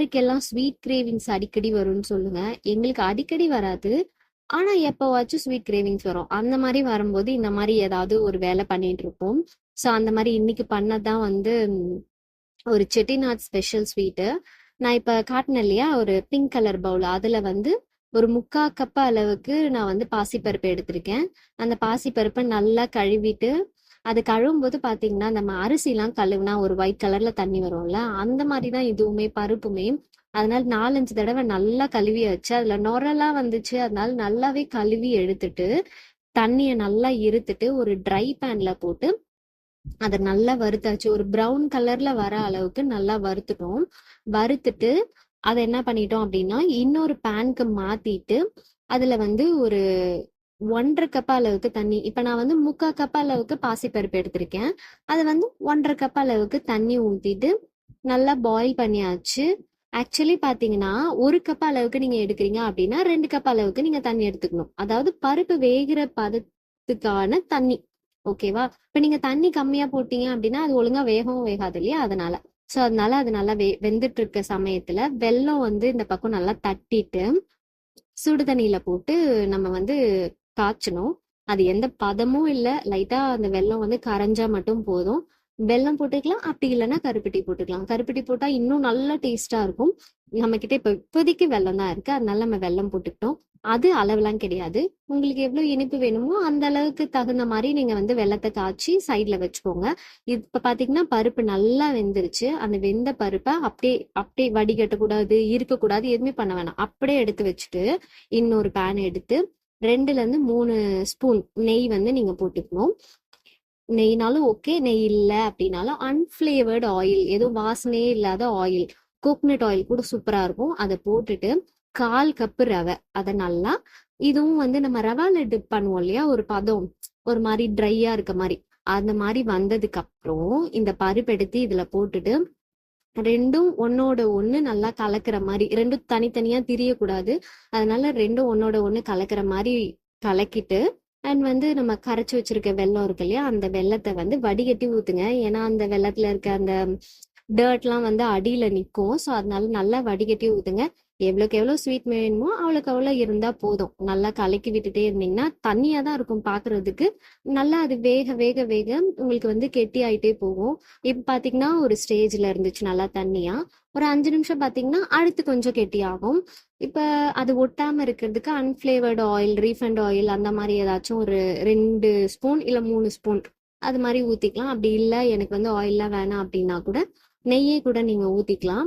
யாருக்கெல்லாம் sweet cravings அடிக்கடி வரும்னு சொல்லுங்க. எங்களுக்கு அடிக்கடி வராது. ஆனா எப்போவாச்சும் ஸ்வீட் கிரேவிங்ஸ் வரும். அந்த மாதிரி வரும்போது இந்த மாதிரி ஏதாவது ஒரு வேலை பண்ணிட்டு இருப்போம். ஸோ அந்த மாதிரி இன்னைக்கு பண்ணதான் வந்து ஒரு செட்டிநாட் ஸ்பெஷல் ஸ்வீட்டு நான் இப்ப காட்டினேன் இல்லையா? ஒரு பிங்க் கலர் பவுல் அதுல வந்து ஒரு முக்கா கப்ப அளவுக்கு நான் வந்து பாசிப்பருப்பு எடுத்திருக்கேன். அந்த பாசிப்பருப்பை நல்லா கழுவிட்டு அது கழுவும் போது நம்ம அரிசிலாம் கழுவுனா ஒரு ஒயிட் கலர்ல தண்ணி வரும்ல அந்த மாதிரி தான் இதுவுமே பருப்புமே. அதனால நாலஞ்சு தடவை நல்லா கழுவி வச்சு அதுல நுரெல்லாம் வந்துச்சு அதனால நல்லாவே கழுவி எடுத்துட்டு தண்ணியை நல்லா இருத்துட்டு ஒரு ட்ரை பேன்ல போட்டு அதை நல்லா வறுத்தாச்சு. ஒரு ப்ரௌன் கலர்ல வர அளவுக்கு நல்லா வறுத்துட்டோம். வறுத்துட்டு அதை என்ன பண்ணிட்டோம் அப்படின்னா இன்னொரு பேனுக்கு மாத்திட்டு அதுல வந்து ஒரு ஒன்றரை கப் அளவுக்கு தண்ணி. இப்ப நான் வந்து முக்கால் கப் அளவுக்கு பாசிப்பருப்பு எடுத்திருக்கேன். அது வந்து ஒன்றரை கப் அளவுக்கு தண்ணி ஊத்திட்டு நல்லா பாயில் பண்ணியாச்சு. ஆக்சுவலி பாத்தீங்கன்னா ஒரு கப் அளவுக்கு நீங்க எடுக்கிறீங்க அப்படின்னா ரெண்டு கப் அளவுக்கு நீங்க தண்ணி எடுத்துக்கணும். அதாவது பருப்பு வேகிற பதத்துக்கான தண்ணி. ஓகேவா இப்ப நீங்க தண்ணி கம்மியா போட்டீங்க அப்படின்னா அது ஒழுங்கா வேகவும் வேகாது இல்லையா? அதனால. சோ அதனால அது நல்லா வெ வெந்துட்டு இருக்க சமயத்துல வெல்லம் வந்து இந்த பக்கம் நல்லா தட்டிட்டு சுடு தண்ணியில போட்டு நம்ம வந்து காய்ச்சணும். அது எந்த பதமும் இல்லை. லைட்டா அந்த வெல்லம் வந்து கரைஞ்சா மட்டும் போதும். வெல்லம் போட்டுக்கலாம். அப்படி இல்லைன்னா கருப்பட்டி போட்டுக்கலாம். கருப்பட்டி போட்டா இன்னும் நல்ல டேஸ்டா இருக்கும். நம்ம கிட்ட இப்ப இப்போதைக்கு வெல்லம் தான் இருக்கு. அதனால நம்ம வெல்லம் போட்டுக்கிட்டோம். அது அளவுலாம் கிடையாது. உங்களுக்கு எவ்வளவு இனிப்பு வேணுமோ அந்த அளவுக்கு தகுந்த மாதிரி நீங்க வந்து வெல்லத்தை காய்ச்சி சைட்ல வச்சுக்கோங்க. இப்ப பாத்தீங்கன்னா பருப்பு நல்லா வெந்துருச்சு. அந்த வெந்த பருப்பை அப்படியே அப்படியே வடிகட்டக்கூடாது இருக்கக்கூடாது எதுவுமே பண்ண வேணாம். அப்படியே எடுத்து வச்சுட்டு இன்னொரு பேன் எடுத்து ரெண்டுல இருந்து மூணு ஸ்பூன் நெய் வந்து நீங்க போட்டுக்கணும். நெய்னாலும் ஓகே நெய் இல்லை அப்படின்னாலும் அன்ஃபிளேவர்டு ஆயில் எதுவும் வாசனையே இல்லாத ஆயில் கோகனட் ஆயில் கூட சூப்பரா இருக்கும். அதை போட்டுட்டு கால் கப்பு ரவை அதை நல்லா இதுவும் வந்து நம்ம ரவால டிப் பண்ணுவோம் இல்லையா? ஒரு பதம் ஒரு மாதிரி ட்ரையா இருக்க மாதிரி. அந்த மாதிரி வந்ததுக்கு அப்புறம் இந்த பருப்பு எடுத்து இதுல போட்டுட்டு ரெண்டும் ஒன்னோட ஒண்ணு நல்லா கலக்கிற மாதிரி ரெண்டும் தனித்தனியா திரியக்கூடாது. அதனால ரெண்டும் ஒன்னோட ஒண்ணு கலக்கிற மாதிரி கலக்கிட்டு அண்ட் வந்து நம்ம கரைச்சி வச்சிருக்க வெள்ளம் இருக்கு இல்லையா அந்த வெள்ளத்தை வந்து வடிகட்டி ஊத்துங்க. ஏன்னா அந்த வெள்ளத்துல இருக்க அந்த டர்ட்லாம் வந்து அடியில் நிற்கும் ஸோ அதனால நல்லா வடிகட்டி ஊற்றுங்க எவ்வளோக்கு எவ்வளோ ஸ்வீட் வேணுமோ அவ்வளோக்கு அவ்வளோ இருந்தால் போதும். நல்லா கலக்கி விட்டுட்டே இருந்தீங்கன்னா தண்ணியாக தான் இருக்கும் பார்க்குறதுக்கு நல்லா அது வேக வேக வேக உங்களுக்கு வந்து கெட்டி ஆகிட்டே போகும். இப்போ பார்த்தீங்கன்னா ஒரு ஸ்டேஜில் இருந்துச்சு நல்லா தண்ணியாக ஒரு அஞ்சு நிமிஷம் பார்த்தீங்கன்னா அடுத்து கொஞ்சம் கெட்டி ஆகும். இப்போ அது ஒட்டாமல் இருக்கிறதுக்கு அன்ஃப்ளேவர்டு ஆயில் ரீஃபண்ட் ஆயில் அந்த மாதிரி ஏதாச்சும் ஒரு ரெண்டு ஸ்பூன் இல்லை மூணு ஸ்பூன் அது மாதிரி ஊற்றிக்கலாம் அப்படி இல்லை எனக்கு வந்து ஆயிலெலாம் வேணாம் அப்படின்னா கூட நெய்யே கூட நீங்க ஊத்திக்கலாம்.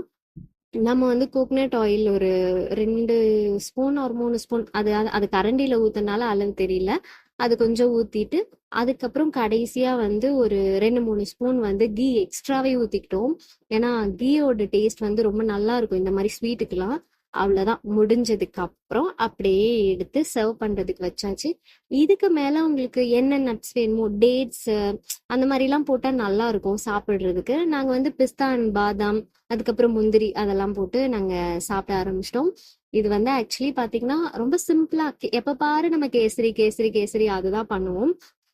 நம்ம வந்து கோகனட் ஆயில் ஒரு ரெண்டு ஸ்பூன் ஒரு மூணு ஸ்பூன் அது அது- கரண்டியில் கரண்டியில அளவு தெரியல. அது கொஞ்சம் ஊத்திட்டு அதுக்கப்புறம் கடைசியா வந்து ஒரு ரெண்டு மூணு ஸ்பூன் வந்து கீ எக்ஸ்ட்ராவே ஊத்திக்கிட்டோம். ஏன்னா கீயோட டேஸ்ட் வந்து ரொம்ப நல்லா இருக்கும். இந்த மாதிரி ஸ்வீட்டுக்கெல்லாம் அவ்வளோதான் முடிஞ்சதுக்கு அப்புறம் அப்படியே எடுத்து சர்வ் பண்ணுறதுக்கு வச்சாச்சு. இதுக்கு மேலே உங்களுக்கு என்ன நட்ஸ் வேணுமோ டேட்ஸு அந்த மாதிரிலாம் போட்டால் நல்லா இருக்கும் சாப்பிட்றதுக்கு. நாங்கள் வந்து பிஸ்தா அண்ட் பாதாம் அதுக்கப்புறம் முந்திரி அதெல்லாம் போட்டு நாங்கள் சாப்பிட ஆரம்பிச்சிட்டோம். இது வந்து ஆக்சுவலி பார்த்தீங்கன்னா ரொம்ப சிம்பிளாக எப்போ பாரு நம்ம கேசரி கேசரி கேசரி அதுதான் பண்ணுவோம்.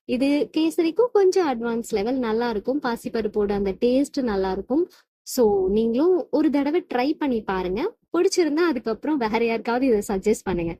இது கேசரிக்கும் கொஞ்சம் அட்வான்ஸ் லெவல் நல்லா இருக்கும் பாசிப்பருப்போட அந்த டேஸ்ட் நல்லா இருக்கும் ஸோ நீங்களும் ஒரு தடவை ட்ரை பண்ணி பாருங்க. பிடிச்சிருந்தா அதுக்கப்புறம் வேற யாருக்காவது இதை சஜஸ்ட் பண்ணுங்க.